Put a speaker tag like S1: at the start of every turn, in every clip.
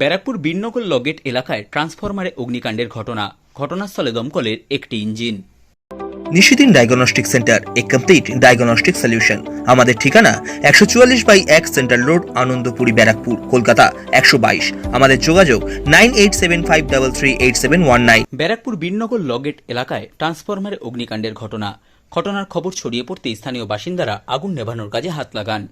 S1: ব্যারাকপুর বীরনগর লগেট এলাকায় ট্রান্সফরমারে অগ্নিকাণ্ডের ঘটনা। ঘটনাস্থলে দমকলের একটি ইঞ্জিন।
S2: নিশিদিন ডায়াগনস্টিক সেন্টার এ কমপ্লিট ডায়াগনস্টিক সলিউশন। আমাদের ঠিকানা একশো চুয়াল্লিশ বাই এক সেন্ট্রাল রোড আনন্দপুরি ব্যারাকপুর কলকাতা একশো বাইশ। আমাদের যোগাযোগ nine eight seven five double three eight seven one nine.
S1: Barrackpore Birnagar লগেট এলাকায় ট্রান্সফরমারে অগ্নিকাণ্ডের ঘটনা। ঘটনার খবর ছড়িয়ে পড়তে স্থানীয় বাসিন্দারা আগুন নেভানোর কাজে হাত লাগান।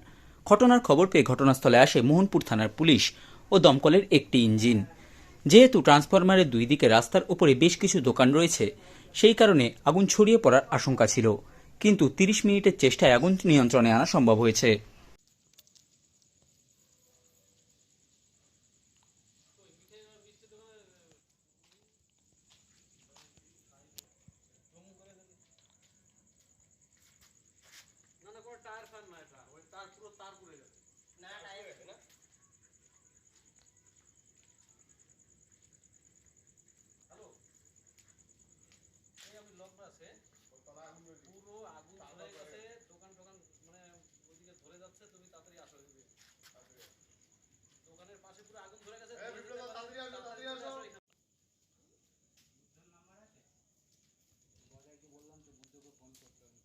S1: ঘটনার খবর পেয়ে ঘটনাস্থলে আসে মোহনপুর থানার পুলিশ। ও দমকলের একটি ইঞ্জিন। যেহেতু ট্রান্সফরমারের দুই দিকে রাস্তার উপরে বেশ কিছু দোকান রয়েছে সেই কারণে আগুন ছড়িয়ে পড়ার আশঙ্কা ছিল। কিন্তু তিরিশ মিনিটের চেষ্টায় আগুন নিয়ন্ত্রণে আনা সম্ভব হয়েছে।
S3: আছে। পুরো আগুন ধরে গেছে দোকান টোকান মানে ওইদিকে ধরে যাচ্ছে তুমি তাড়াতাড়ি আসো দোকানের পাশে পুরো আগুন ধরে গেছে বললাম যে বুদ্ধকে ফোন করতে হবে।